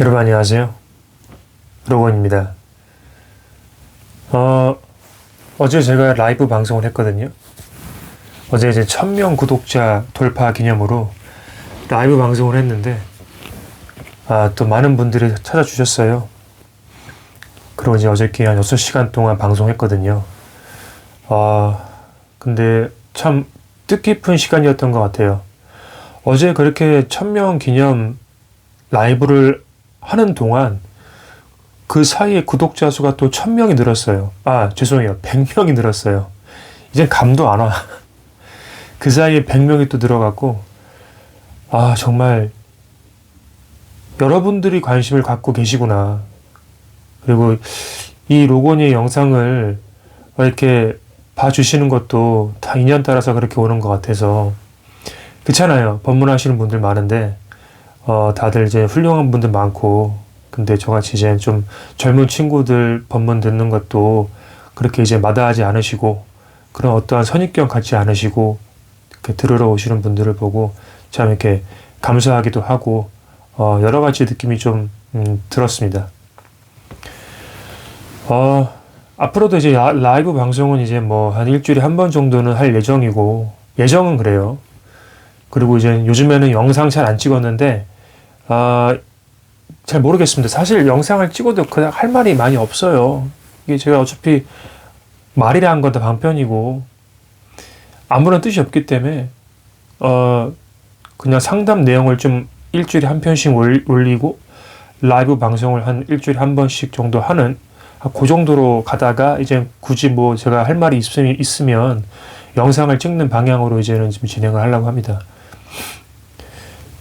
여러분 안녕하세요. 로건입니다. 어, 어제 제가 라이브 방송을 했거든요. 어제 이제 1000명 구독자 돌파 기념으로 라이브 방송을 했는데, 아, 또 많은 분들이 찾아주셨어요. 그리고 이제 어저께 한 6시간 동안 방송했거든요. 아, 근데 참 뜻깊은 시간이었던 것 같아요. 어제 그렇게 1000명 기념 라이브를 하는 동안 그 사이에 구독자 수가 또 1000명이 늘었어요. 아, 죄송해요. 100명이 늘었어요. 이제 감도 안 와. 그 사이에 100명이 또 늘어갔고, 아, 정말 여러분들이 관심을 갖고 계시구나. 그리고 이 로건의 영상을 이렇게 봐주시는 것도 다 인연 따라서 그렇게 오는 것 같아서 그렇잖아요. 법문하시는 분들 많은데 어, 다들 이제 훌륭한 분들 많고, 근데 저같이 이제 좀 젊은 친구들 법문 듣는 것도 그렇게 이제 마다하지 않으시고, 그런 어떠한 선입견 갖지 않으시고, 이렇게 들으러 오시는 분들을 보고 참 이렇게 감사하기도 하고, 어, 여러 가지 느낌이 좀, 음, 들었습니다. 어, 앞으로도 이제 라이브 방송은 이제 뭐 한 일주일에 한 번 정도는 할 예정이고, 예정은 그래요. 그리고 이제 요즘에는 영상 잘 안 찍었는데, 아, 잘 모르겠습니다. 사실 영상을 찍어도 그냥 할 말이 많이 없어요. 이게 제가 어차피 말이라는 건 다 방편이고, 아무런 뜻이 없기 때문에, 어, 그냥 상담 내용을 좀 일주일에 한 편씩 올리고, 라이브 방송을 한 일주일에 한 번씩 정도 하는, 그 정도로 가다가 이제 굳이 뭐 제가 할 말이 있으면 영상을 찍는 방향으로 이제는 좀 진행을 하려고 합니다.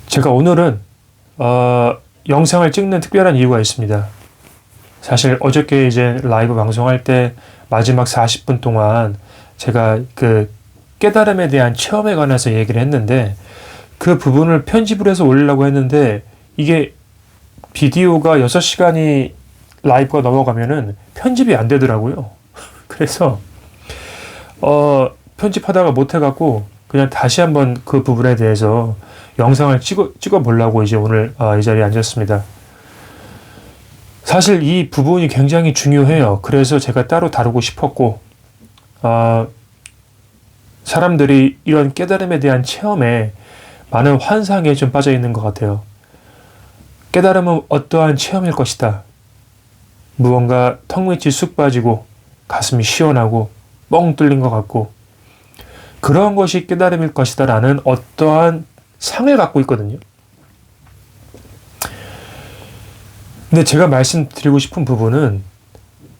제가 오늘은 어, 영상을 찍는 특별한 이유가 있습니다. 사실 어저께 이제 라이브 방송할 때 마지막 40분 동안 제가 그 깨달음에 대한 체험에 관해서 얘기를 했는데 그 부분을 편집을 해서 올리려고 했는데 이게 비디오가 6시간이 라이브가 넘어가면은 편집이 안 되더라고요. 그래서 어 편집하다가 못 해갖고 그냥 다시 한번 그 부분에 대해서 영상을 찍어, 찍어 보려고 이제 오늘 어, 이 자리에 앉았습니다. 사실 이 부분이 굉장히 중요해요. 그래서 제가 따로 다루고 싶었고, 어, 사람들이 이런 깨달음에 대한 체험에 많은 환상에 좀 빠져 있는 것 같아요. 깨달음은 어떠한 체험일 것이다. 무언가 턱 밑이 쑥 빠지고 가슴이 시원하고 뻥 뚫린 것 같고 그런 것이 깨달음일 것이다라는 어떠한 상을 갖고 있거든요. 근데 제가 말씀드리고 싶은 부분은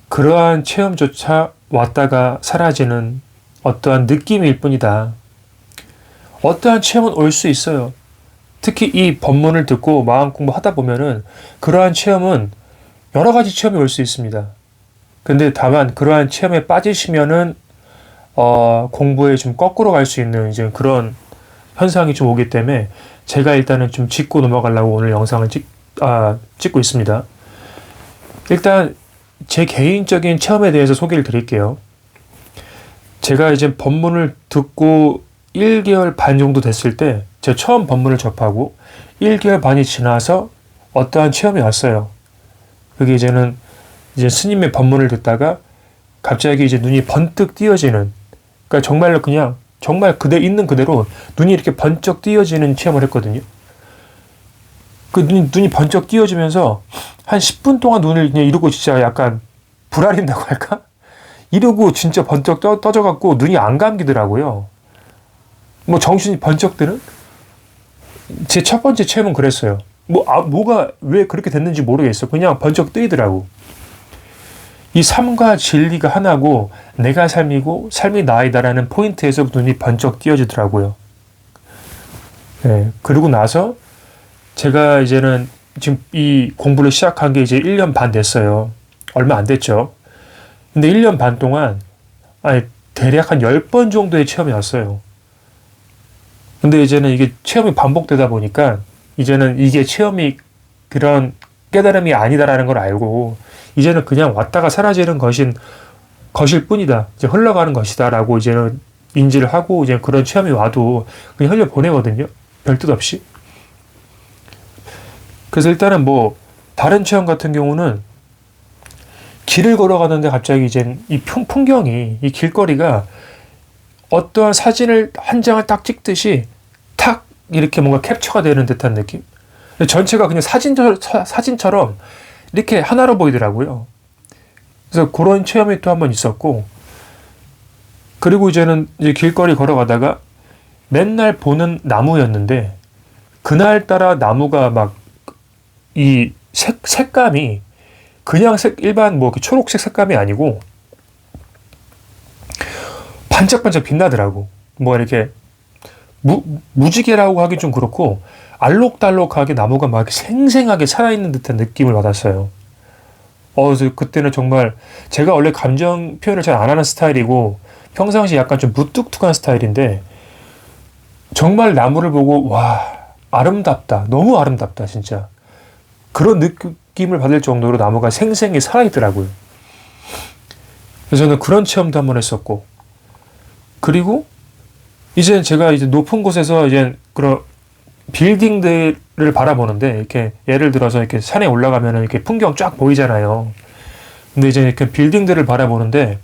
그러한 체험조차 왔다가 사라지는 어떠한 느낌일 뿐이다. 어떠한 체험은 올 수 있어요. 특히 이 법문을 듣고 마음 공부하다 보면은 그러한 체험은 여러 가지 체험이 올 수 있습니다. 근데 다만 그러한 체험에 빠지시면은 어, 공부에 좀 거꾸로 갈 수 있는 이제 그런 현상이 좀 오기 때문에 제가 일단은 좀 짚고 넘어가려고 오늘 영상을 찍, 아, 찍고 있습니다. 일단 제 개인적인 체험에 대해서 소개를 드릴게요. 제가 이제 법문을 듣고 1개월 반 정도 됐을 때, 제가 처음 법문을 접하고 1개월 반이 지나서 어떠한 체험이 왔어요. 그게 이제는 이제 스님의 법문을 듣다가 갑자기 이제 눈이 번뜩 띄어지는, 그러니까 정말로 그냥 정말 그대 있는 그대로 눈이 이렇게 번쩍 띄어지는 체험을 했거든요. 그 눈이, 눈이 번쩍 띄어지면서 한 10분 동안 눈을 그냥 이러고 진짜 약간 불알린다고 할까? 이러고 진짜 번쩍 떠, 떠져갖고 눈이 안 감기더라고요. 뭐 정신이 번쩍 드는? 제 첫 번째 체험은 그랬어요. 뭐, 아, 뭐가 왜 그렇게 됐는지 모르겠어. 그냥 번쩍 뜨이더라고. 이 삶과 진리가 하나고 내가 삶이고 삶이 나이다라는 포인트에서 눈이 번쩍 띄어지더라고요. 네, 그리고 나서 제가 이제는 지금 이 공부를 시작한 게 이제 1년 반 됐어요. 얼마 안 됐죠. 근데 1년 반 동안 아니 대략 한 10번 정도의 체험이 왔어요. 근데 이제는 이게 체험이 반복되다 보니까 이제는 이게 체험이 그런 깨달음이 아니다라는 걸 알고 이제는 그냥 왔다가 사라지는 것인 것일 뿐이다. 이제 흘러가는 것이다라고 이제는 인지를 하고 이제 그런 체험이 와도 그냥 흘려 보내거든요. 별뜻 없이. 그래서 일단은 뭐 다른 체험 같은 경우는 길을 걸어가는데 갑자기 이제 이 풍, 풍경이 이 길거리가 어떠한 사진을 한 장을 딱 찍듯이 탁 이렇게 뭔가 캡처가 되는 듯한 느낌. 전체가 그냥 사진처럼, 사진처럼 이렇게 하나로 보이더라고요. 그래서 그런 체험이 또 한 번 있었고, 그리고 이제는 이제 길거리 걸어가다가 맨날 보는 나무였는데, 그날따라 나무가 막 이 색감이 그냥 색, 일반 뭐 초록색 색감이 아니고, 반짝반짝 빛나더라고. 뭐 이렇게 무, 무지개라고 하기 좀 그렇고, 알록달록하게 나무가 막 생생하게 살아있는 듯한 느낌을 받았어요. 어, 그때는 정말 제가 원래 감정 표현을 잘 안 하는 스타일이고 평상시 약간 좀 무뚝뚝한 스타일인데 정말 나무를 보고 와 아름답다 너무 아름답다 진짜 그런 느낌을 받을 정도로 나무가 생생히 살아있더라고요. 그래서 저는 그런 체험도 한번 했었고 그리고 이제 제가 이제 높은 곳에서 이제 그런 빌딩들을 바라보는데 이렇게 예를 들어서 이렇게 산에 올라가면 이렇게 풍경 쫙 보이잖아요. 근데 이제 이렇게 빌딩들을 바라보는데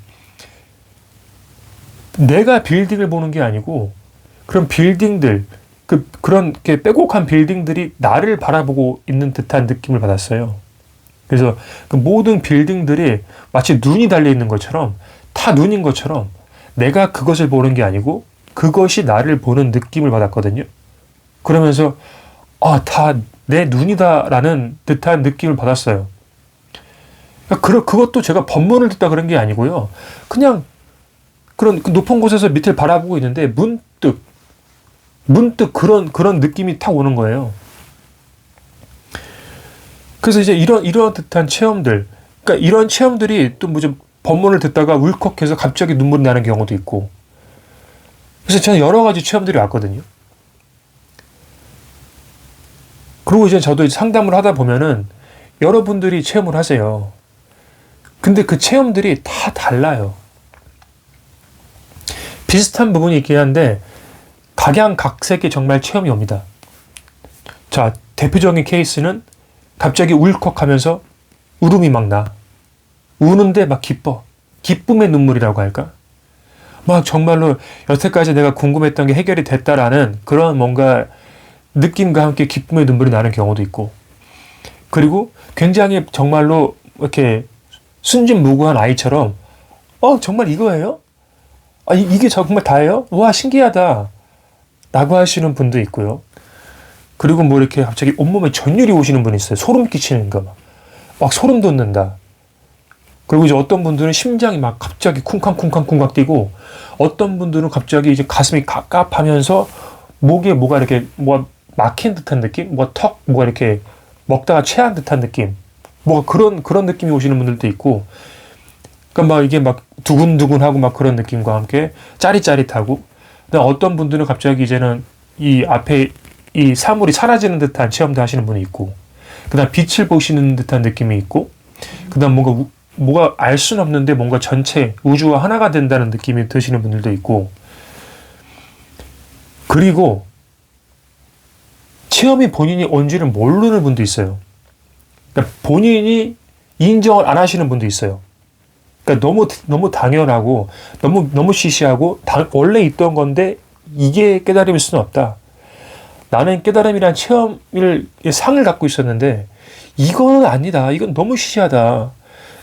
내가 빌딩을 보는 게 아니고 그런 빌딩들 그 그런 게 빼곡한 빌딩들이 나를 바라보고 있는 듯한 느낌을 받았어요. 그래서 그 모든 빌딩들이 마치 눈이 달려 있는 것처럼 다 눈인 것처럼 내가 그것을 보는 게 아니고 그것이 나를 보는 느낌을 받았거든요. 그러면서 아, 다 내 눈이다라는 듯한 느낌을 받았어요. 그러, 그것도 제가 법문을 듣다 그런 게 아니고요. 그냥 그런 그 높은 곳에서 밑을 바라보고 있는데 문득 문득 그런 그런 느낌이 탁 오는 거예요. 그래서 이제 이런 이런 듯한 체험들, 그러니까 이런 체험들이 또 뭐 좀 법문을 듣다가 울컥해서 갑자기 눈물이 나는 경우도 있고. 그래서 저는 여러 가지 체험들이 왔거든요. 그리고 이제 저도 상담을 하다 보면은 여러분들이 체험을 하세요. 근데 그 체험들이 다 달라요. 비슷한 부분이 있긴 한데 각양각색의 정말 체험이 옵니다. 자, 대표적인 케이스는 갑자기 울컥하면서 울음이 막 나. 우는데 막 기뻐. 기쁨의 눈물이라고 할까? 막 정말로 여태까지 내가 궁금했던 게 해결이 됐다라는 그런 뭔가 느낌과 함께 기쁨의 눈물이 나는 경우도 있고. 그리고 굉장히 정말로 이렇게 순진무구한 아이처럼 어 정말 이거예요? 아 이, 게 정말 다예요? 와 신기하다. 라고 하시는 분도 있고요. 그리고 뭐 이렇게 갑자기 온몸에 전율이 오시는 분이 있어요. 소름 끼치는 거 막. 막 소름 돋는다. 그리고 이제 어떤 분들은 심장이 막 갑자기 쿵쾅쿵쾅쿵쾅 뛰고 어떤 분들은 갑자기 이제 가슴이 갑갑하면서 목에 뭐가 이렇게 뭐 막힌 듯한 느낌? 뭐 턱, 뭐가 이렇게 먹다가 체한 듯한 느낌. 뭐가 그런, 그런 느낌이 오시는 분들도 있고, 그러니까 막 이게 막 두근두근하고 막 그런 느낌과 함께 짜릿짜릿하고, 어떤 분들은 갑자기 이제는 이 앞에 이 사물이 사라지는 듯한 체험도 하시는 분이 있고, 그 다음 빛을 보시는 듯한 느낌이 있고, 그 다음 뭔가, 뭐가 알 수는 없는데 뭔가 전체 우주와 하나가 된다는 느낌이 드시는 분들도 있고, 그리고 체험이 본인이 온지를 모르는 분도 있어요. 그러니까 본인이 인정을 안 하시는 분도 있어요. 그러니까 너무 너무 당연하고 너무 너무 시시하고 다, 원래 있던 건데 이게 깨달음일 수는 없다. 나는 깨달음이란 체험을 상을 갖고 있었는데 이거는 아니다. 이건 너무 시시하다.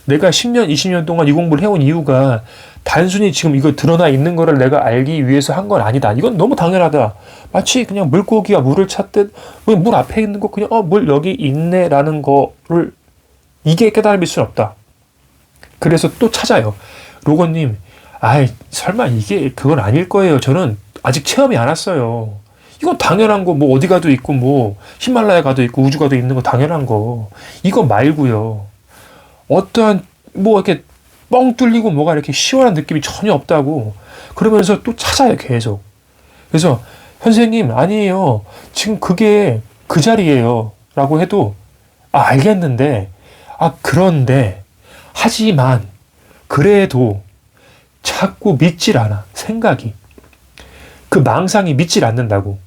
내가 10년, 20년 동안 이 공부를 해온 이유가 단순히 지금 이거 드러나 있는 거를 내가 알기 위해서 한 건 아니다. 이건 너무 당연하다. 마치 그냥 물고기가 물을 찾듯 물 앞에 있는 거 그냥 어 물 여기 있네라는 거를 이게 깨달음일 수는 없다. 그래서 또 찾아요. 로건님, 아이 설마 이게 그건 아닐 거예요. 저는 아직 체험이 안 왔어요. 이건 당연한 거 뭐 어디 가도 있고 뭐 히말라야 가도 있고 우주 가도 있는 거 당연한 거. 이거 말고요. 어떠한 뭐 이렇게 뻥 뚫리고 뭐가 이렇게 시원한 느낌이 전혀 없다고 그러면서 또 찾아요 계속. 그래서 선생님 아니에요. 지금 그게 그 자리예요. 라고 해도 아, 알겠는데 아 그런데 하지만 그래도 자꾸 믿질 않아 생각이 그 망상이 믿질 않는다고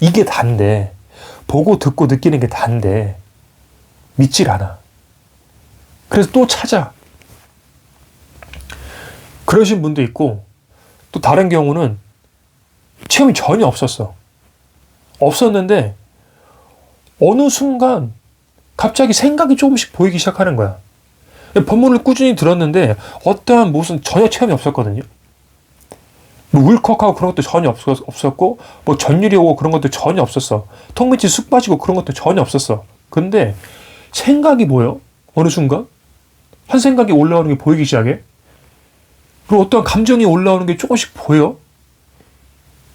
이게 단데 보고 듣고 느끼는 게 단데 믿질 않아. 그래서 또 찾아. 그러신 분도 있고, 또 다른 경우는 체험이 전혀 없었어. 없었는데, 어느 순간 갑자기 생각이 조금씩 보이기 시작하는 거야. 법문을 꾸준히 들었는데, 어떠한 무슨 전혀 체험이 없었거든요. 뭐 울컥하고 그런 것도 전혀 없, 없었고, 뭐 전율이 오고 그런 것도 전혀 없었어. 턱 밑이 쑥 빠지고 그런 것도 전혀 없었어. 근데 생각이 뭐요? 어느 순간? 한 생각이 올라오는 게 보이기 시작해? 그리고 어떤 감정이 올라오는 게 조금씩 보여?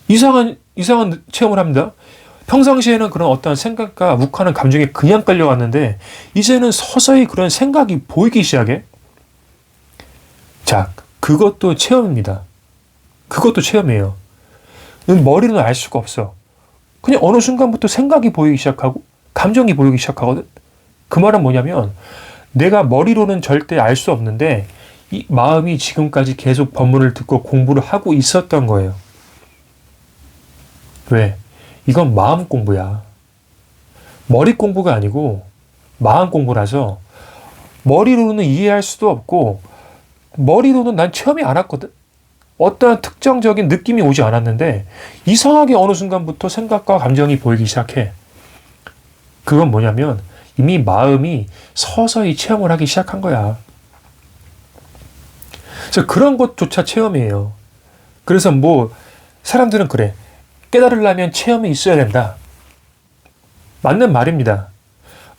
이상한, 이상한 체험을 합니다. 평상시에는 그런 어떤 생각과 욱하는 감정에 그냥 끌려왔는데, 이제는 서서히 그런 생각이 보이기 시작해? 자, 그것도 체험입니다. 그것도 체험이에요. 머리로는 알 수가 없어. 그냥 어느 순간부터 생각이 보이기 시작하고, 감정이 보이기 시작하거든? 그 말은 뭐냐면, 내가 머리로는 절대 알 수 없는데, 이 마음이 지금까지 계속 법문을 듣고 공부를 하고 있었던 거예요. 왜? 이건 마음 공부야. 머리 공부가 아니고 마음 공부라서 머리로는 이해할 수도 없고 머리로는 난 체험이 안 왔거든. 어떠한 특정적인 느낌이 오지 않았는데 이상하게 어느 순간부터 생각과 감정이 보이기 시작해. 그건 뭐냐면 이미 마음이 서서히 체험을 하기 시작한 거야. 그래서 그런 것조차 체험이에요. 그래서 뭐 사람들은 그래. 깨달으려면 체험이 있어야 된다. 맞는 말입니다.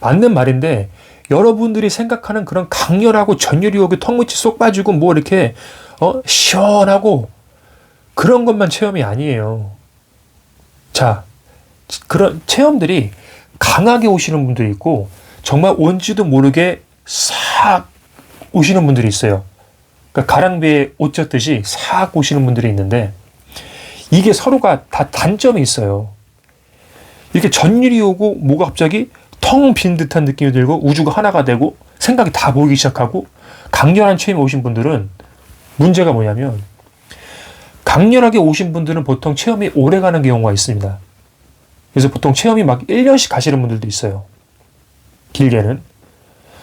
맞는 말인데 여러분들이 생각하는 그런 강렬하고 전율이 오고 턱밑이 쏙 빠지고 뭐 이렇게 어 시원하고 그런 것만 체험이 아니에요. 자, 그런 체험들이 강하게 오시는 분들이 있고 정말 온지도 모르게 싹 오시는 분들이 있어요. 그러니까 가랑비에 옷 젖듯이 싹 오시는 분들이 있는데 이게 서로가 다 단점이 있어요. 이렇게 전율이 오고 뭐가 갑자기 텅 빈 듯한 느낌이 들고 우주가 하나가 되고 생각이 다 보이기 시작하고 강렬한 체험이 오신 분들은 문제가 뭐냐면 강렬하게 오신 분들은 보통 체험이 오래 가는 경우가 있습니다. 그래서 보통 체험이 막 1년씩 가시는 분들도 있어요. 길게는.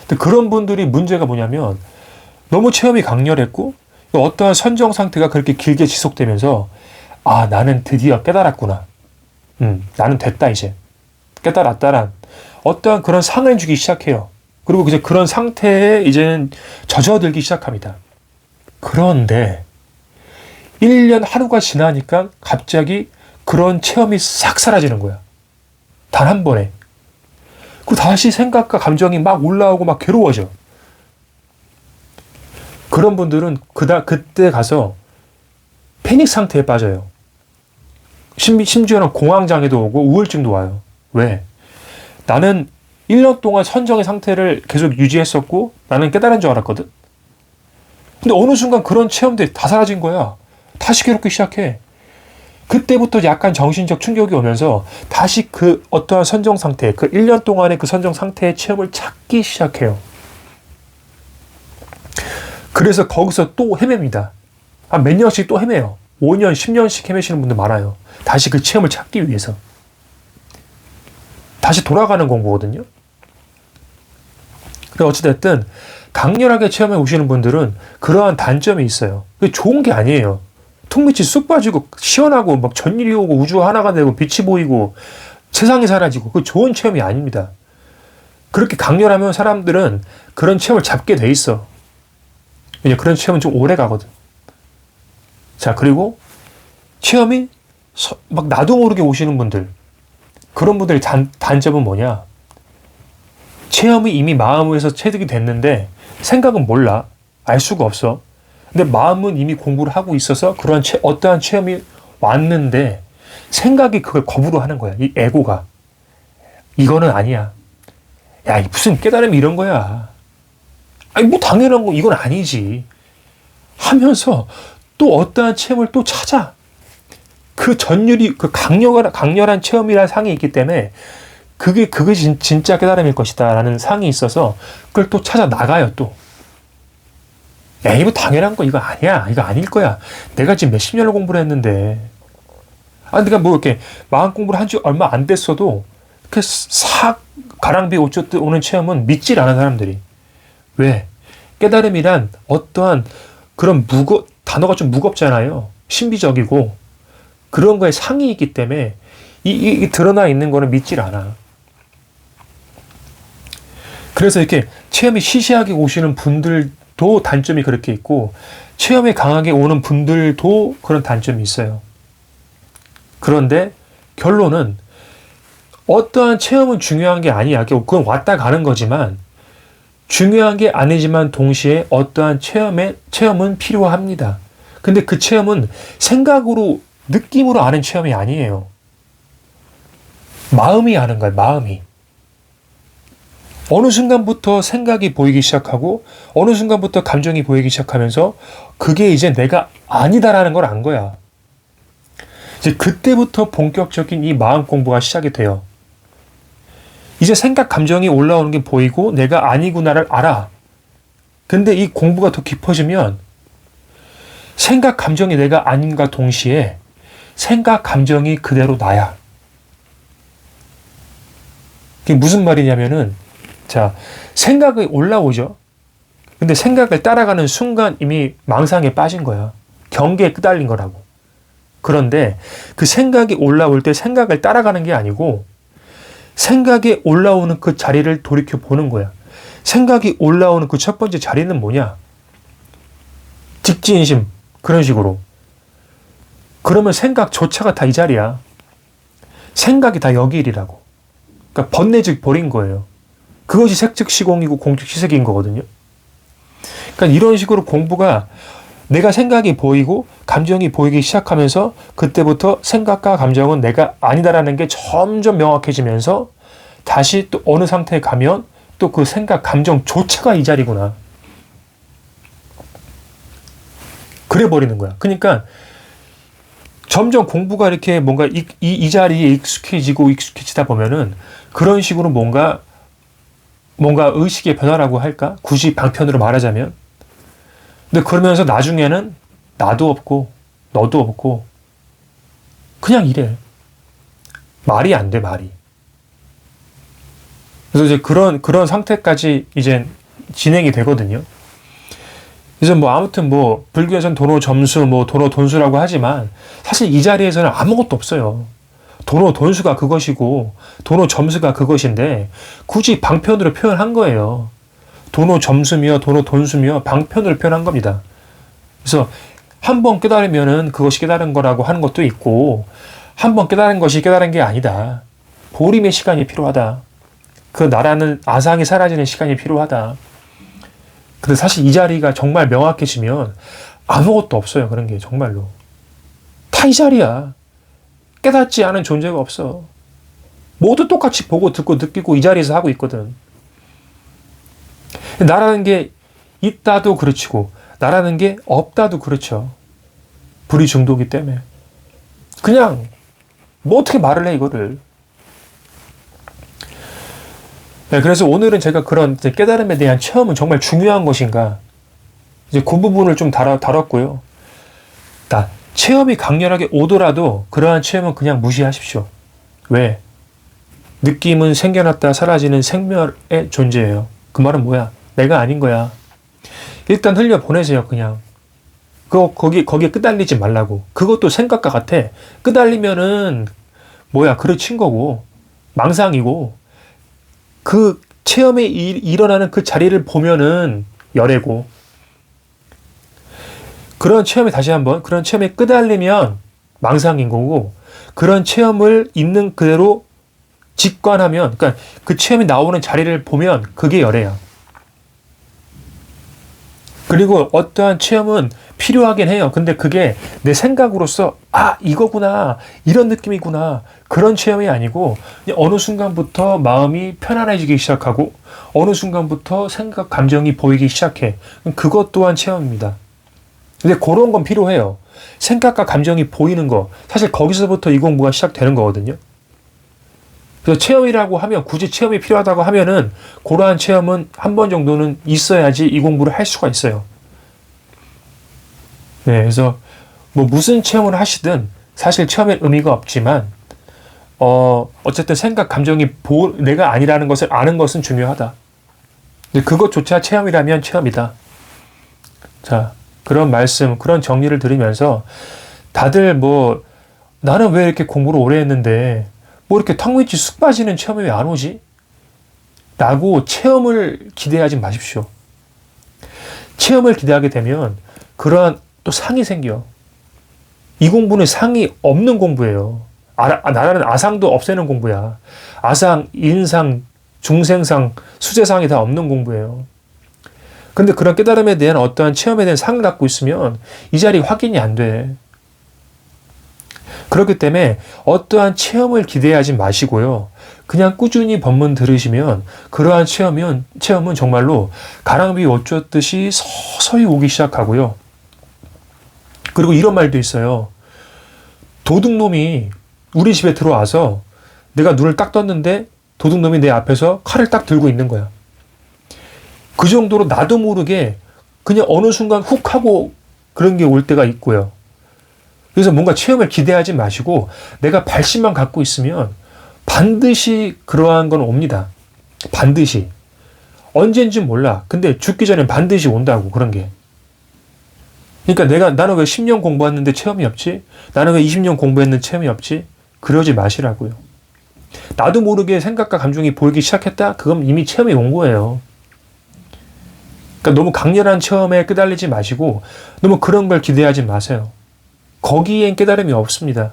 근데 그런 분들이 문제가 뭐냐면 너무 체험이 강렬했고 어떠한 선정 상태가 그렇게 길게 지속되면서 아 나는 드디어 깨달았구나. 음 나는 됐다 이제 깨달았다란 어떠한 그런 상을 주기 시작해요. 그리고 이제 그런 상태에 이제는 젖어들기 시작합니다. 그런데 1년 하루가 지나니까 갑자기 그런 체험이 싹 사라지는 거야. 단 한 번에. 그 다시 생각과 감정이 막 올라오고 막 괴로워져. 그런 분들은 그다 그때 가서 패닉 상태에 빠져요. 심, 심지어는 공황장애도 오고 우울증도 와요. 왜? 나는 1년 동안 선정의 상태를 계속 유지했었고 나는 깨달은 줄 알았거든. 근데 어느 순간 그런 체험들이 다 사라진 거야. 다시 괴롭기 시작해. 그때부터 약간 정신적 충격이 오면서 다시 그 어떠한 선정 상태, 그 1년 동안의 그 선정 상태의 체험을 찾기 시작해요. 그래서 거기서 또 헤맵니다. 한 몇 년씩 또 헤매요. 5년, 10년씩 헤매시는 분들 많아요. 다시 그 체험을 찾기 위해서. 다시 돌아가는 공부거든요. 어찌됐든 강렬하게 체험해 오시는 분들은 그러한 단점이 있어요. 좋은 게 아니에요. 턱 밑이 쑥 빠지고 시원하고 막 전율이 오고 우주 하나가 되고 빛이 보이고 세상이 사라지고 그 좋은 체험이 아닙니다. 그렇게 강렬하면 사람들은 그런 체험을 잡게 돼 있어. 왜냐 그런 체험은 좀 오래 가거든. 자 그리고 체험이 서, 막 나도 모르게 오시는 분들 그런 분들의 단, 단점은 뭐냐? 체험이 이미 마음에서 체득이 됐는데 생각은 몰라. 알 수가 없어. 근데 마음은 이미 공부를 하고 있어서 그러한 체, 어떠한 체험이 왔는데 생각이 그걸 거부로 하는 거야. 이 에고가. 이거는 아니야. 야, 무슨 깨달음이 이런 거야. 아니, 뭐 당연한 거 이건 아니지. 하면서 또 어떠한 체험을 또 찾아. 그 전율이, 그 강렬한, 강렬한 체험이라는 상이 있기 때문에 그게, 그게 진, 진짜 깨달음일 것이다. 라는 상이 있어서 그걸 또 찾아 나가요, 또. 야, 이거 당연한 거 이거 아니야. 이거 아닐 거야. 내가 지금 몇십 년을 공부를 했는데. 아, 내가 뭐 이렇게 마음 공부를 한 지 얼마 안 됐어도 이렇게 싹 가랑비 옷 젖듯 오는 체험은 믿질 않은 사람들이. 왜? 깨달음이란 어떠한 그런 무거, 단어가 좀 무겁잖아요. 신비적이고. 그런 거에 상이 있기 때문에 이, 이, 이 드러나 있는 거는 믿질 않아. 그래서 이렇게 체험이 시시하게 오시는 분들 도 단점이 그렇게 있고, 체험에 강하게 오는 분들도 그런 단점이 있어요. 그런데 결론은 어떠한 체험은 중요한 게 아니야. 그건 왔다 가는 거지만 중요한 게 아니지만 동시에 어떠한 체험에, 체험은 필요합니다. 근데 그 체험은 생각으로, 느낌으로 아는 체험이 아니에요. 마음이 아는 거야, 마음이. 어느 순간부터 생각이 보이기 시작하고, 어느 순간부터 감정이 보이기 시작하면서, 그게 이제 내가 아니다라는 걸 안 거야. 이제 그때부터 본격적인 이 마음 공부가 시작이 돼요. 이제 생각, 감정이 올라오는 게 보이고 내가 아니구나를 알아. 근데 이 공부가 더 깊어지면 생각, 감정이 내가 아닌가 동시에 생각, 감정이 그대로 나야. 그게 무슨 말이냐면은 자, 생각이 올라오죠. 근데 생각을 따라가는 순간 이미 망상에 빠진 거야. 경계에 끄달린 거라고. 그런데 그 생각이 올라올 때 생각을 따라가는 게 아니고 생각이 올라오는 그 자리를 돌이켜 보는 거야. 생각이 올라오는 그 첫 번째 자리는 뭐냐? 직진심. 그런 식으로. 그러면 생각조차가 다 이 자리야. 생각이 다 여기 일이라고. 그러니까 번뇌즉 버린 거예요. 그것이 색즉 시공이고 공즉 시색인 거거든요. 그러니까 이런 식으로 공부가 내가 생각이 보이고 감정이 보이기 시작하면서 그때부터 생각과 감정은 내가 아니다라는 게 점점 명확해지면서 다시 또 어느 상태에 가면 또 그 생각, 감정조차가 이 자리구나. 그래 버리는 거야. 그러니까 점점 공부가 이렇게 뭔가 이, 이, 이 자리에 익숙해지고 익숙해지다 보면은 그런 식으로 뭔가 뭔가 의식의 변화라고 할까? 굳이 방편으로 말하자면 근데 그러면서 나중에는 나도 없고 너도 없고 그냥 이래. 말이 안 돼, 말이. 그래서 이제 그런 그런 상태까지 이제 진행이 되거든요. 그래서 뭐 아무튼 뭐 불교에서는 도로 점수 뭐 도로 돈수라고 하지만 사실 이 자리에서는 아무것도 없어요. 도로 돈수가 그것이고 도로 점수가 그것인데 굳이 방편으로 표현한 거예요. 도노 점수며 도노 돈수며 방편을 표현한 겁니다. 그래서 한 번 깨달으면은 그것이 깨달은 거라고 하는 것도 있고 한 번 깨달은 것이 깨달은 게 아니다. 보림의 시간이 필요하다. 그 나라는 아상이 사라지는 시간이 필요하다. 근데 사실 이 자리가 정말 명확해지면 아무것도 없어요. 그런 게 정말로. 다 이 자리야. 깨닫지 않은 존재가 없어. 모두 똑같이 보고 듣고 느끼고 이 자리에서 하고 있거든. 나라는 게 있다도 그렇지고 나라는 게 없다도 그렇죠. 불이 중도기 때문에. 그냥 뭐 어떻게 말을 해 이거를. 네, 그래서 오늘은 제가 그런 깨달음에 대한 체험은 정말 중요한 것인가 이제 그 부분을 좀 다뤘고요. 나 체험이 강렬하게 오더라도 그러한 체험은 그냥 무시하십시오. 왜? 느낌은 생겨났다 사라지는 생멸의 존재예요. 그 말은 뭐야? 내가 아닌 거야. 일단 흘려 보내세요, 그냥. 그 거기 거기에 끄달리지 말라고. 그것도 생각과 같아. 끄달리면은 뭐야, 그르친 거고 망상이고 그 체험에 일, 일어나는 그 자리를 보면은 열애고 그런 체험에 다시 한번 그런 체험에 끄달리면 망상인 거고 그런 체험을 있는 그대로 직관하면 그러니까 그 체험이 나오는 자리를 보면 그게 열애야. 그리고 어떠한 체험은 필요하긴 해요. 근데 그게 내 생각으로서 아 이거구나 이런 느낌이구나 그런 체험이 아니고 어느 순간부터 마음이 편안해지기 시작하고 어느 순간부터 생각 감정이 보이기 시작해. 그것 또한 체험입니다. 근데 그런 건 필요해요. 생각과 감정이 보이는 거 사실 거기서부터 이 공부가 시작되는 거거든요. 그래서 체험이라고 하면 굳이 체험이 필요하다고 하면은 그러한 체험은 한 번 정도는 있어야지 이 공부를 할 수가 있어요. 네, 그래서 뭐 무슨 체험을 하시든 사실 체험의 의미가 없지만 어, 어쨌든 생각, 감정이 보, 내가 아니라는 것을 아는 것은 중요하다. 근데 그것조차 체험이라면 체험이다. 자, 그런 말씀, 그런 정리를 들으면서 다들 뭐 나는 왜 이렇게 공부를 오래 했는데 뭐 이렇게 턱 밑이 쑥 빠지는 체험이 왜 안 오지? 라고 체험을 기대하지 마십시오. 체험을 기대하게 되면 그러한 또 상이 생겨. 이 공부는 상이 없는 공부예요. 아, 나라는 아상도 없애는 공부야. 아상, 인상, 중생상, 수제상이 다 없는 공부예요. 근데 그런 깨달음에 대한 어떠한 체험에 대한 상을 갖고 있으면 이 자리 확인이 안 돼. 그렇기 때문에 어떠한 체험을 기대하지 마시고요. 그냥 꾸준히 법문 들으시면 그러한 체험은, 체험은 정말로 가랑비 옷 줬듯이 서서히 오기 시작하고요. 그리고 이런 말도 있어요. 도둑놈이 우리 집에 들어와서 내가 눈을 딱 떴는데 도둑놈이 내 앞에서 칼을 딱 들고 있는 거야. 그 정도로 나도 모르게 그냥 어느 순간 훅 하고 그런 게 올 때가 있고요. 그래서 뭔가 체험을 기대하지 마시고 내가 발심만 갖고 있으면 반드시 그러한 건 옵니다. 반드시. 언젠지 몰라. 근데 죽기 전엔 반드시 온다고 그런 게. 그러니까 내가 나는 왜 10년 공부했는데 체험이 없지? 나는 왜 20년 공부했는데 체험이 없지? 그러지 마시라고요. 나도 모르게 생각과 감정이 보이기 시작했다? 그건 이미 체험이 온 거예요. 그러니까 너무 강렬한 체험에 끄달리지 마시고 너무 그런 걸 기대하지 마세요. 거기엔 깨달음이 없습니다.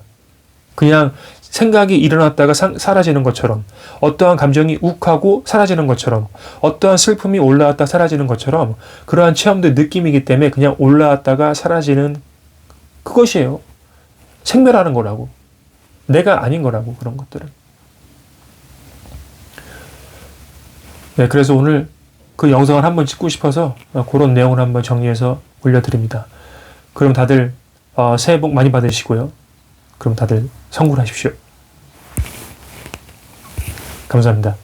그냥 생각이 일어났다가 사, 사라지는 것처럼 어떠한 감정이 욱하고 사라지는 것처럼 어떠한 슬픔이 올라왔다 사라지는 것처럼 그러한 체험도 느낌이기 때문에 그냥 올라왔다가 사라지는 그것이에요. 생멸하는 거라고. 내가 아닌 거라고 그런 것들은. 네, 그래서 오늘 그 영상을 한번 찍고 싶어서 그런 내용을 한번 정리해서 올려드립니다. 그럼 다들 어, 새해 복 많이 받으시고요. 그럼 다들 성불하십시오. 감사합니다.